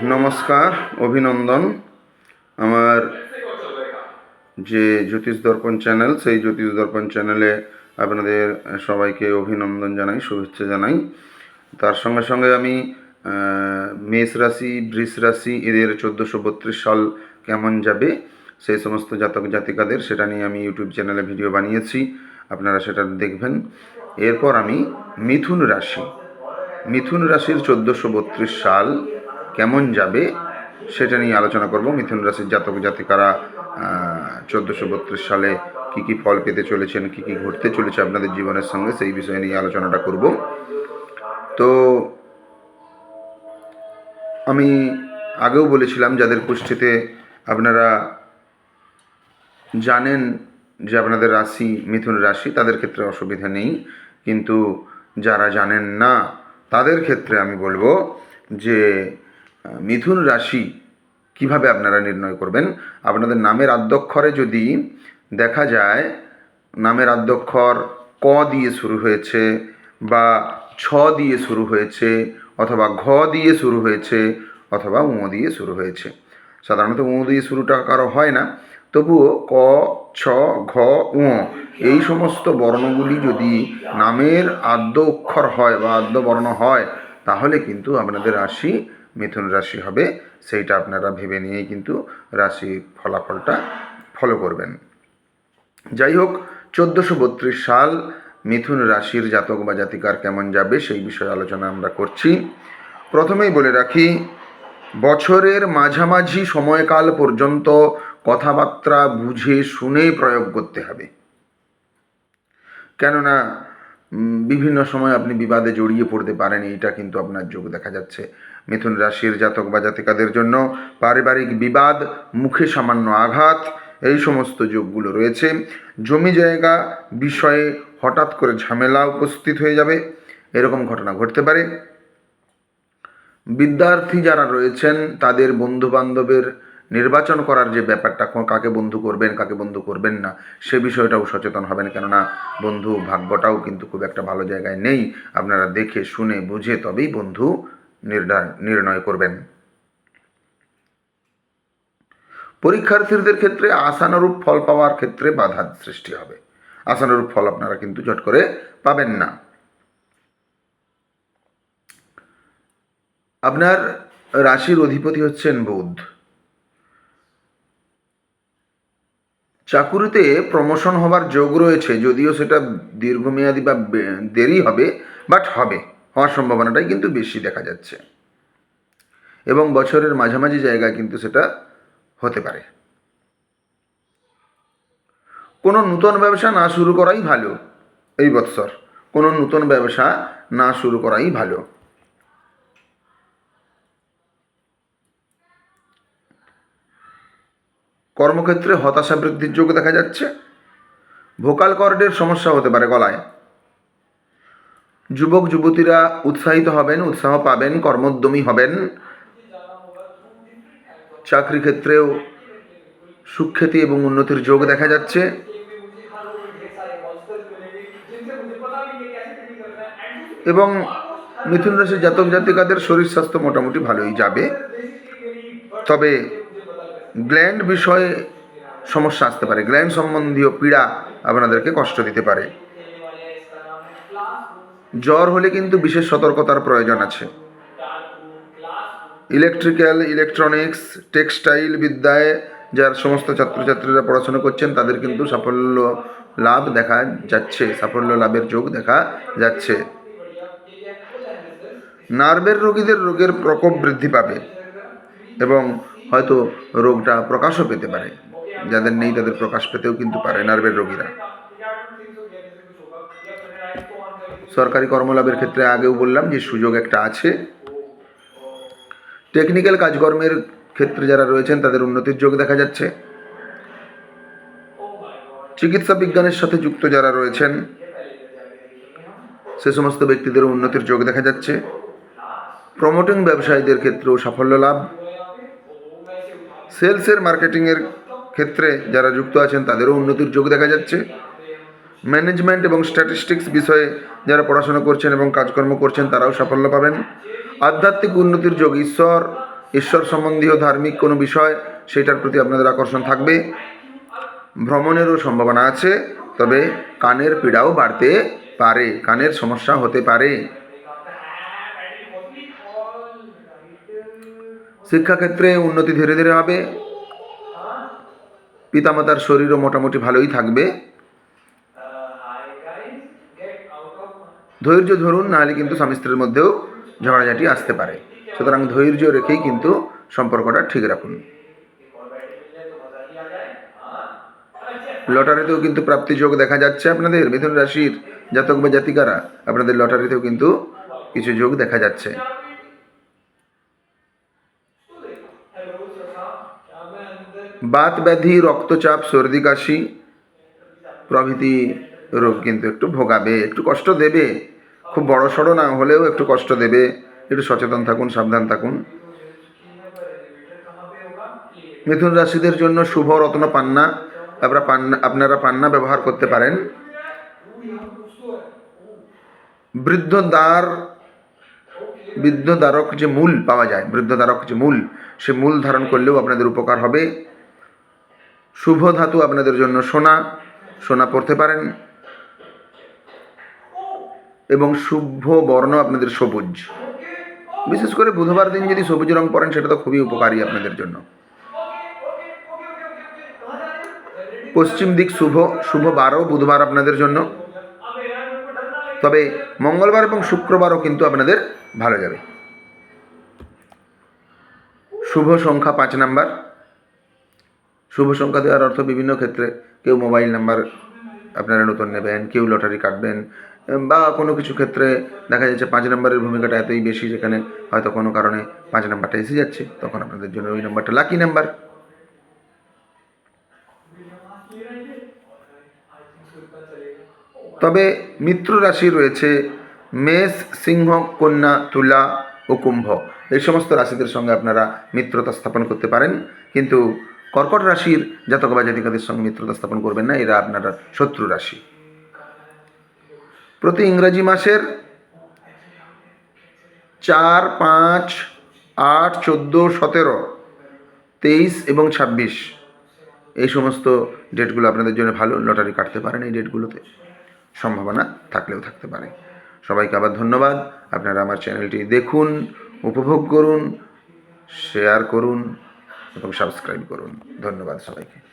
নমস্কার, অভিনন্দন। আমার যে জ্যোতিষ দর্পণ চ্যানেল, সেই জ্যোতিষ দর্পণ চ্যানেলে আপনাদের সবাইকে অভিনন্দন জানাই, শুভেচ্ছা জানাই। তার সঙ্গে সঙ্গে আমি মেষ রাশি, বৃষ রাশি, এদের চোদ্দোশো বত্রিশ সাল কেমন যাবে, সেই সমস্ত জাতক জাতিকাদের সেটা নিয়ে আমি ইউটিউব চ্যানেলে ভিডিও বানিয়েছি, আপনারা সেটা দেখবেন। এরপর আমি মিথুন রাশি। মিথুন রাশির চোদ্দোশো বত্রিশ সাল কেমন যাবে সেটা নিয়ে আলোচনা করব। মিথুন রাশির জাতক জাতিকারা চোদ্দোশো বত্রিশ সালে কি কি ফল পেতে চলেছেন, কি কি ঘটতে চলেছে আপনাদের জীবনের সঙ্গে সেই বিষয় নিয়ে আলোচনাটা করব। তো আমি আগেও বলেছিলাম, যাদের কুষ্ঠিতে আপনারা জানেন যে আপনাদের রাশি মিথুন রাশি, তাদের ক্ষেত্রে অসুবিধা নেই। কিন্তু যারা জানেন না, তাদের ক্ষেত্রে আমি বলব যে মিথুন রাশি কীভাবে আপনারা নির্ণয় করবেন? আপনাদের নামের আদ্যক্ষরে যদি দেখা যায়, নামের আদ্যক্ষর ক দিয়ে শুরু হয়েছে বা ছ দিয়ে শুরু হয়েছে অথবা ঘ দিয়ে শুরু হয়েছে অথবা উ দিয়ে শুরু হয়েছে। সাধারণত উ দিয়ে শুরুটা কারও হয় না, তবুও ক, ছ, ঘ উ এই সমস্ত বর্ণগুলি যদি নামের আদ্য অক্ষর হয় বা আদ্য বর্ণ হয়, তাহলে কিন্তু আপনাদের রাশি মিথুন রাশি হবে, সেইটা আপনারা ভেবে নিয়েই কিন্তু রাশির ফলাফলটা ফলো করবেন। যাই হোক, চোদ্দোশো বত্রিশ সাল, মিথুন রাশির জাতক বা জাতিকার কেমন যাবে সেই বিষয়ে আলোচনা আমরা করছি। প্রথমেই বলে রাখি, বছরের মাঝামাঝি সময়কাল পর্যন্ত কথাবার্তা বুঝে শুনে প্রয়োগ করতে হবে। কেননা বিভিন্ন সময় আপনি বিবাদে জড়িয়ে পড়তে পারেন, এইটা কিন্তু আপনার যোগ দেখা যাচ্ছে। মিথুন রাশির জাতক বা জাতিকাদের জন্য পারিবারিক বিবাদ, মুখে সামান্য আঘাত, এই সমস্ত যোগগুলো রয়েছে। জমি জায়গা বিষয়ে হঠাৎ করে ঝামেলা উপস্থিত হয়ে যাবে। এরকম ঘটনা ঘটতে পারে। বিদ্যার্থী যারা রয়েছেন, তাদের বন্ধু বান্ধবের নির্বাচন করার যে ব্যাপারটা কাকে বন্ধু করবেন, কাকে বন্ধু করবেন না, সে বিষয়টাও সচেতন হবেন। কেননা বন্ধু ভাগ্যটাও কিন্তু খুব একটা ভালো জায়গায় নেই। আপনারা দেখে, শুনে, বুঝে তবেই বন্ধু নির্ণয় নির্ণয় করবেন। পরীক্ষার্থীদের ক্ষেত্রে আশানুরূপ ফল পাওয়ার ক্ষেত্রে বাধার সৃষ্টি হবে। আশানুরূপ ফল আপনারা কিন্তু ঝট করে পাবেন না। আপনার রাশির অধিপতি হচ্ছেন বুধ। চাকুরিতে প্রমোশন হবার যোগ রয়েছে, যদিও সেটা দীর্ঘমেয়াদী বা দেরি হবে বাট হবে। হওয়ার সম্ভাবনাটাই কিন্তু বেশি দেখা যাচ্ছে। এবং বছরের মাঝামাঝি জায়গায় কিন্তু সেটা হতে পারে। কোনো নূতন ব্যবসা না শুরু করাই ভালো এই বৎসর। কোনো নূতন ব্যবসা না শুরু করাই ভালো। কর্মক্ষেত্রে হতাশা বৃদ্ধির যোগ দেখা যাচ্ছে। ভোকাল কর্ডের সমস্যা হতে পারে গলায়। যুবক, যুবতীরা উৎসাহিত হবেন, উৎসাহ পাবেন, কর্মোদ্যমী হবেন। চাকরি ক্ষেত্রেও সুখ্যাতি এবং উন্নতির যোগ দেখা যাচ্ছে। এবং মিথুন রাশির জাতক জাতিকাদের শরীর স্বাস্থ্য মোটামুটি ভালোই যাবে। তবে গ্ল্যান্ড বিষয়ে সমস্যা আসতে পারে। গ্ল্যান্ড সম্বন্ধীয় পীড়া আপনাদেরকে কষ্ট দিতে পারে। জ্বর হলে কিন্তু বিশেষ সতর্কতার প্রয়োজন আছে। ইলেকট্রিক্যাল, ইলেকট্রনিক্স, টেক্সটাইল বিদ্যায় যার সমস্ত ছাত্রছাত্রীরা পড়াশোনা করছেন, তাদের কিন্তু সাফল্য লাভ দেখা যাচ্ছে, সাফল্য লাভের যোগ দেখা যাচ্ছে। নার্ভের রোগীদের রোগের প্রকোপ বৃদ্ধি পাবে এবং হয়তো রোগটা প্রকাশও পেতে পারে। যাদের নেই তাদের প্রকাশ পেতেও কিন্তু পারে নার্ভের রোগীরা। সরকারি কর্মলাভের ক্ষেত্রে আগেও বললাম যে সুযোগ একটা আছে। টেকনিক্যাল কাজকর্মের ক্ষেত্রে যারা রয়েছেন, তাদের উন্নতির যোগ দেখা যাচ্ছে। চিকিৎসা বিজ্ঞানের সাথে যুক্ত যারা রয়েছেন, সে সমস্ত ব্যক্তিদের উন্নতির যোগ দেখা যাচ্ছে। প্রমোটিং ব্যবসায়ীদের ক্ষেত্রেও সাফল্য লাভ। সেলসের মার্কেটিংয়ের ক্ষেত্রে যারা যুক্ত আছেন, তাদেরও উন্নতির যোগ দেখা যাচ্ছে। ম্যানেজমেন্ট এবং স্ট্যাটিস্টিক্স বিষয়ে যারা পড়াশোনা করছেন এবং কাজকর্ম করছেন, তারাও সাফল্য পাবেন। আধ্যাত্মিক উন্নতির যোগ ঈশ্বর ঈশ্বর সম্বন্ধীয় ধার্মিক কোনো বিষয়, সেটার প্রতি আপনাদের আকর্ষণ থাকবে। ভ্রমণেরও সম্ভাবনা আছে, তবে কানের পীড়াও বাড়তে পারে, কানের সমস্যা হতে পারে। শিক্ষাক্ষেত্রে উন্নতি ধীরে ধীরে হবে। পিতামাতার শরীরও মোটামুটি ভালোই থাকবে। ধৈর্য ধরুন, নাহলে কিন্তু স্বামী স্ত্রীর মধ্যেও ঝগড়াঝাটি আসতে পারে। সুতরাং ধৈর্য রেখেই কিন্তু সম্পর্কটা ঠিক রাখুন। লটারিতেও কিন্তু প্রাপ্তি যোগ দেখা যাচ্ছে আপনাদের, মিথুন রাশির জাতক বা জাতিকারা, আপনাদের লটারিতেও কিন্তু কিছু যোগ দেখা যাচ্ছে। বাত ব্যাধি, রক্তচাপ, সর্দি কাশি প্রভৃতি রোগ কিন্তু একটু ভোগাবে, একটু কষ্ট দেবে। খুব বড় সড়ো না হলেও একটু কষ্ট দেবে। একটু সচেতন থাকুন, সাবধান থাকুন। মিথুন রাশিদের জন্য শুভ রত্ন পান্না। আপনারা পান্না আপনারা পান্না ব্যবহার করতে পারেন। বৃদ্ধ দ্বার বৃদ্ধ দ্বারক যে মূল পাওয়া যায়, বৃদ্ধ দ্বারক যে মূল, সে মূল ধারণ করলেও আপনাদের উপকার হবে। শুভ ধাতু আপনাদের জন্য সোনা। সোনা পড়তে পারেন। এবং শুভ বর্ণ আপনাদের সবুজ। বিশেষ করে বুধবার দিন যদি সবুজ রং পরেন, সেটা তো খুবই উপকারী আপনাদের জন্য। পশ্চিম দিক শুভ শুভ বারও বুধবার আপনাদের জন্য। তবে মঙ্গলবার এবং শুক্রবারও কিন্তু আপনাদের ভালো যাবে। শুভ সংখ্যা পাঁচ নাম্বার। শুভ সংখ্যা দেওয়ার অর্থ বিভিন্ন ক্ষেত্রে কেউ মোবাইল নাম্বার আপনারা নতুন নেবেন, কেউ লটারি কাটবেন বা কোনো কিছু ক্ষেত্রে দেখা যাচ্ছে পাঁচ নম্বরের ভূমিকাটা এতই বেশি যেখানে হয়তো কোনো কারণে পাঁচ নাম্বারটা এসে যাচ্ছে, তখন আপনাদের জন্য ওই নাম্বারটা লাকি নাম্বার তবে মিত্র রাশি রয়েছে মেষ, সিংহ, কন্যা, তুলা ও কুম্ভ। এই সমস্ত রাশিদের সঙ্গে আপনারা মিত্রতা স্থাপন করতে পারেন, কিন্তু কর্কট রাশির জাতক বা জাতিকাদের সঙ্গে মিত্রতা স্থাপন করবেন না, এরা আপনারা শত্রু রাশি। প্রতি ইংরাজি মাসের চার, পাঁচ, আট, চোদ্দ, সতেরো, তেইশ এবং ছাব্বিশ। এই সমস্ত ডেটগুলো আপনাদের জন্য ভালো, লটারি কাটতে পারেন এই ডেটগুলোতে। সম্ভাবনা থাকলেও থাকতে পারে। সবাইকে আবার ধন্যবাদ। আপনারা আমার চ্যানেলটি দেখুন, উপভোগ করুন শেয়ার করুন এবং সাবস্ক্রাইব করুন। ধন্যবাদ সবাইকে।